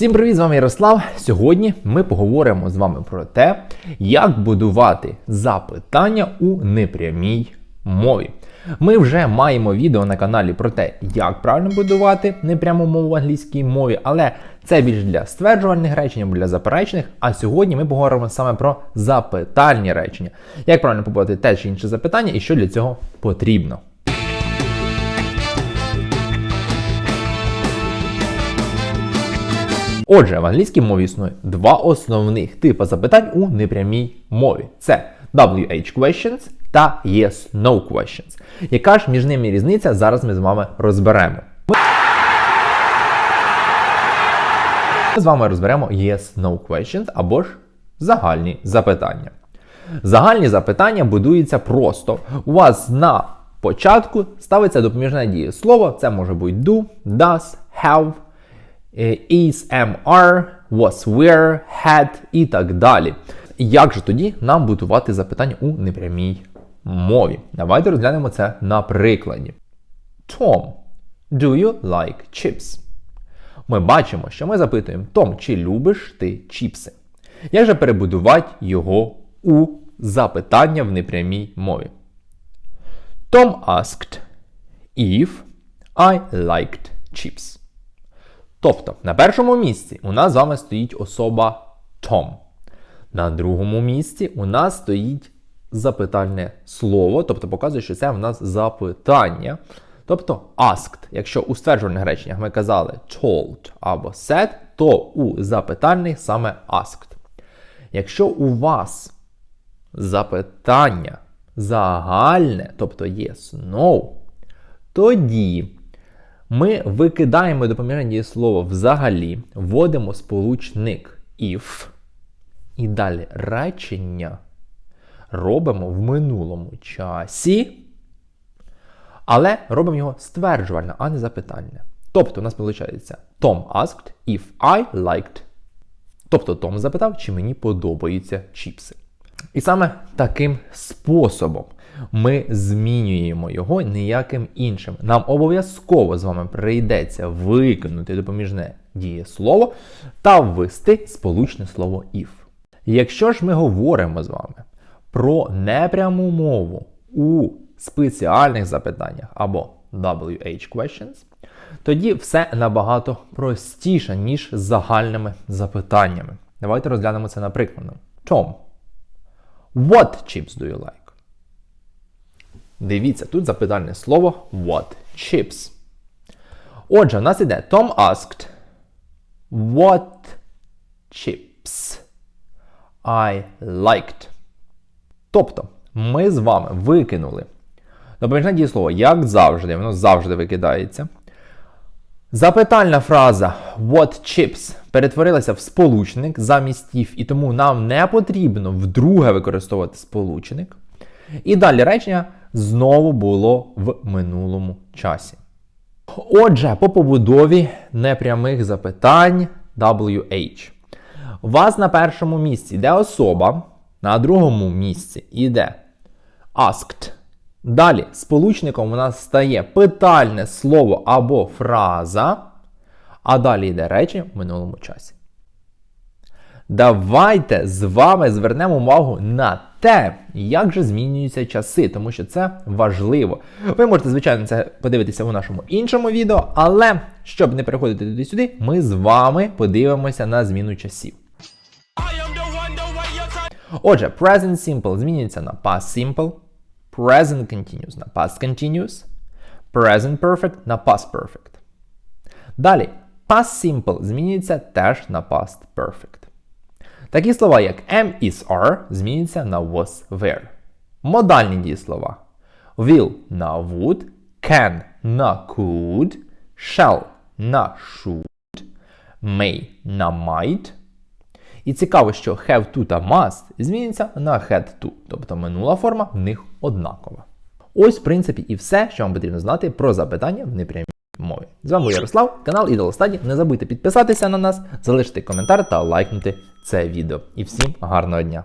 Всім привіт, з вами Ярослав. Сьогодні ми поговоримо з вами про те, як будувати запитання у непрямій мові. Ми вже маємо відео на каналі про те, як правильно будувати непряму мову в англійській мові, але це більш для стверджувальних речень або для заперечних. А сьогодні ми поговоримо саме про запитальні речення, як правильно побудувати те чи інше запитання і що для цього потрібно. Отже, в англійській мові існує два основних типи запитань у непрямій мові: це WH questions та Yes-No questions. Яка ж між ними різниця, зараз ми з вами розберемо. Ми з вами розберемо Yes-No questions або ж загальні запитання. Загальні запитання будуються просто. У вас на початку ставиться допоміжне дієслово. Це може бути do, does, have, is, am, are, was, were, had і так далі. Як же тоді нам будувати запитання у непрямій мові? Давайте розглянемо це на прикладі. Tom, do you like chips? Ми бачимо, що ми запитуємо Том, чи любиш ти чіпси? Як же перебудувати його у запитання в непрямій мові? Tom asked if I liked chips. Тобто, на першому місці у нас з вами стоїть особа Tom. На другому місці у нас стоїть запитальне слово, тобто показує, що це в нас запитання. Тобто asked. Якщо у стверджувальних реченнях ми казали told або said, то у запитальних саме asked. Якщо у вас запитання загальне, тобто yes, no, тоді ми викидаємо допоміжне дієслово взагалі, вводимо сполучник if, і далі речення робимо в минулому часі, але робимо його стверджувально, а не запитальне. Тобто у нас виходить Tom asked if I liked. Тобто Том запитав, чи мені подобаються чіпси. І саме таким способом ми змінюємо його ніяким іншим. Нам обов'язково з вами прийдеться виконати допоміжне дієслово та ввести сполучне слово if. Якщо ж ми говоримо з вами про непряму мову у спеціальних запитаннях або WH questions, тоді все набагато простіше, ніж з загальними запитаннями. Давайте розглянемо це на прикладу. Tom, what chips do you like? Дивіться, тут запитальне слово what chips. Отже, у нас іде Tom asked what chips I liked. Тобто, ми з вами викинули допоміжне дієслово, як завжди, воно завжди викидається. Запитальна фраза what chips перетворилася в сполучник замість if, і тому нам не потрібно вдруге використовувати сполучник. І далі речення знову було в минулому часі. Отже, по побудові непрямих запитань WH. У вас на першому місці йде особа, на другому місці йде asked. Далі сполучником у нас стає питальне слово або фраза, а далі йде речення в минулому часі. Давайте з вами звернемо увагу на те, як же змінюються часи, тому що це важливо. Ви можете, звичайно, це подивитися у нашому іншому відео, але щоб не переходити туди-сюди, ми з вами подивимося на зміну часів. Отже, present simple змінюється на past simple, present continuous на past continuous, present perfect на past perfect. Далі, past simple змінюється теж на past perfect. Такі слова, як am, is, are змінюються на was, were. Модальні дієслова. Will на would, can на could, shall на should, may на might. І цікаво, що have to та must змінюються на had to, тобто минула форма в них однакова. Ось, в принципі, і все, що вам потрібно знати про запитання в непрямій мові. З вами Ярослав, канал Ідолостаді. Не забудьте підписатися на нас, залишити коментар та лайкнути це відео. І всім гарного дня!